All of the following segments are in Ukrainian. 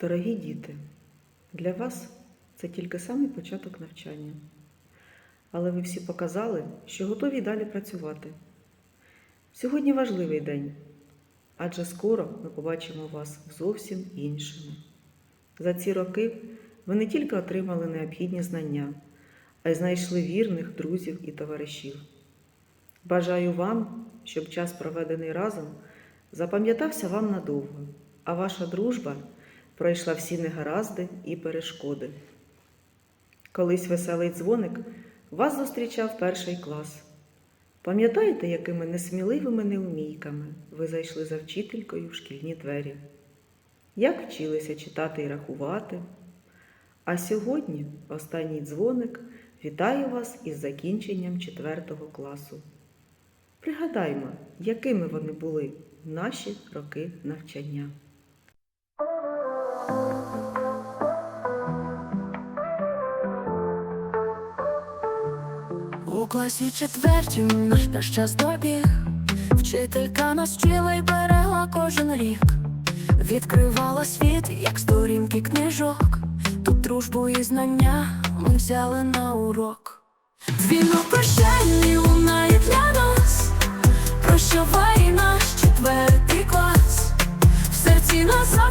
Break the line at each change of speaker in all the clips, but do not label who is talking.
Дорогі діти, для вас це тільки самий початок навчання. Але ви всі показали, що готові далі працювати. Сьогодні важливий день, адже скоро ми побачимо вас зовсім іншими. За ці роки ви не тільки отримали необхідні знання, а й знайшли вірних друзів і товаришів. Бажаю вам, щоб час, проведений разом, запам'ятався вам надовго, а ваша дружба пройшла всі негаразди і перешкоди. Колись веселий дзвоник вас зустрічав перший клас. Пам'ятаєте, якими несміливими неумійками ви зайшли за вчителькою в шкільні двері? Як вчилися читати і рахувати? А сьогодні останній дзвоник вітає вас із закінченням четвертого класу. Пригадаймо, якими вони були в наші роки навчання.
У класі четвертім наш наш час добіг. Вчителька нас вчила й берегла кожен рік. Відкривала світ, як сторінки книжок. Тут дружбу і знання ми взяли на урок. Дзвінок прощальний лунає для нас. Прощавай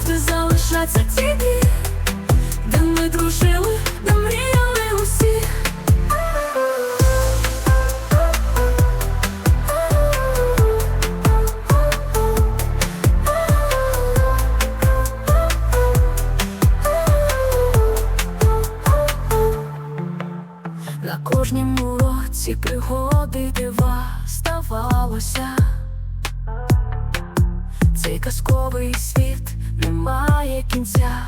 назавжди залишаться ті Де ми дружили, де мріяли усі На кожному уроці пригоди дива ставалося. Цей казковий світ кінця.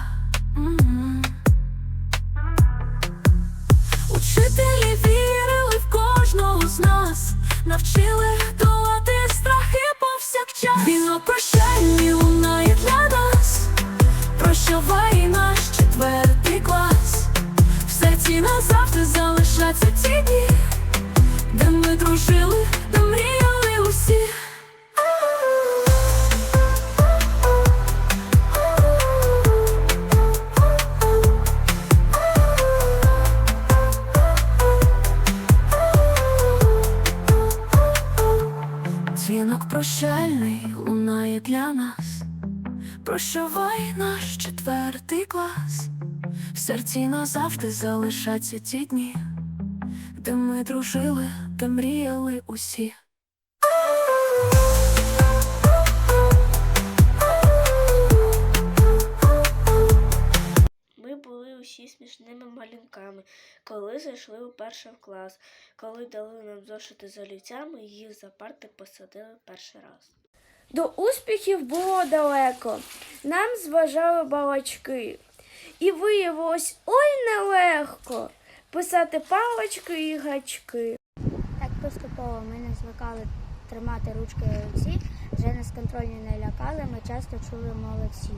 Учителі вірили в кожного з нас, навчили прощальний лунає для нас. Прощавай наш четвертий клас. В серці назавжди залишаться ті дні, де ми дружили, де мріяли усі.
Смішними малюнками, коли зайшли у перший клас, коли дали нам зошити з олівцями, їх за парти посадили перший раз.
До успіхів було далеко, нам зважали балачки. І виявилось ой нелегко писати палочки і гачки.
Так поступово ми не звикали тримати ручки і олівці, вже нас контрольні не лякали, ми часто чули молодці.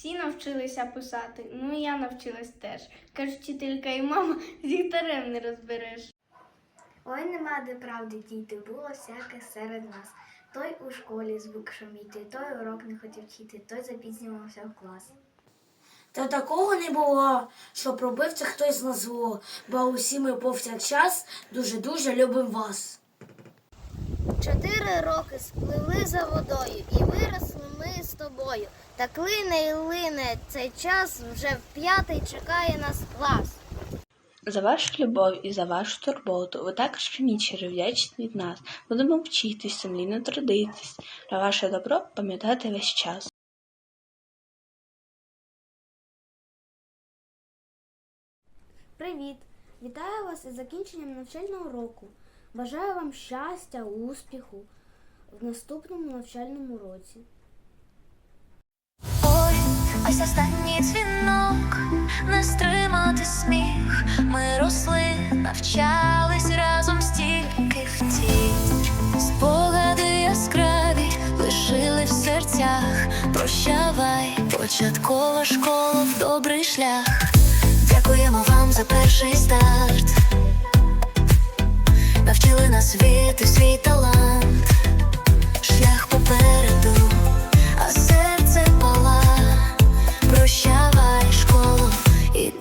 Всі навчилися писати, ну і я навчилась теж. Каже вчителька і мама, з не розбереш.
Ой, нема де правди діти, було всяке серед нас. Той у школі звик шуміти, той урок не хотів вчити, той запізнювався в клас.
Та такого не було, щоб робив це хтось на зло, бо усі ми повсякчас дуже-дуже любимо вас.
Чотири роки спливли за водою і виросли ми з тобою. Так лине і лине цей час вже в п'ятий чекає нас клас.
За вашу любов і за вашу турботу ви також щиро вдячність від нас. Будемо вчитись, сумлінно трудитись, на ваше добро пам'ятати весь час.
Привіт! Вітаю вас із закінченням навчального року. Бажаю вам щастя, успіху в наступному навчальному році.
Ось останній дзвінок, не стримати сміх. Ми росли, навчались разом стільки втіх. Спогади яскраві лишили в серцях. Прощавай, початкова школа в добрий шлях. Дякуємо вам за перший старт. Навчили нас віти свій талант. Шлях попереду,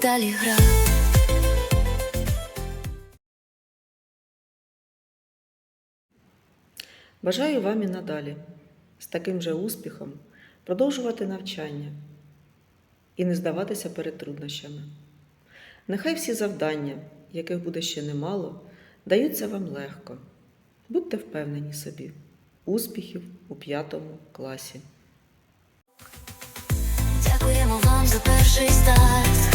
далі гра.
Бажаю вам і надалі з таким же успіхом продовжувати навчання і не здаватися перед труднощами. Нехай всі завдання, яких буде ще немало, даються вам легко. Будьте впевнені собі. Успіхів у п'ятому класі.
Дякуємо вам за перший старт.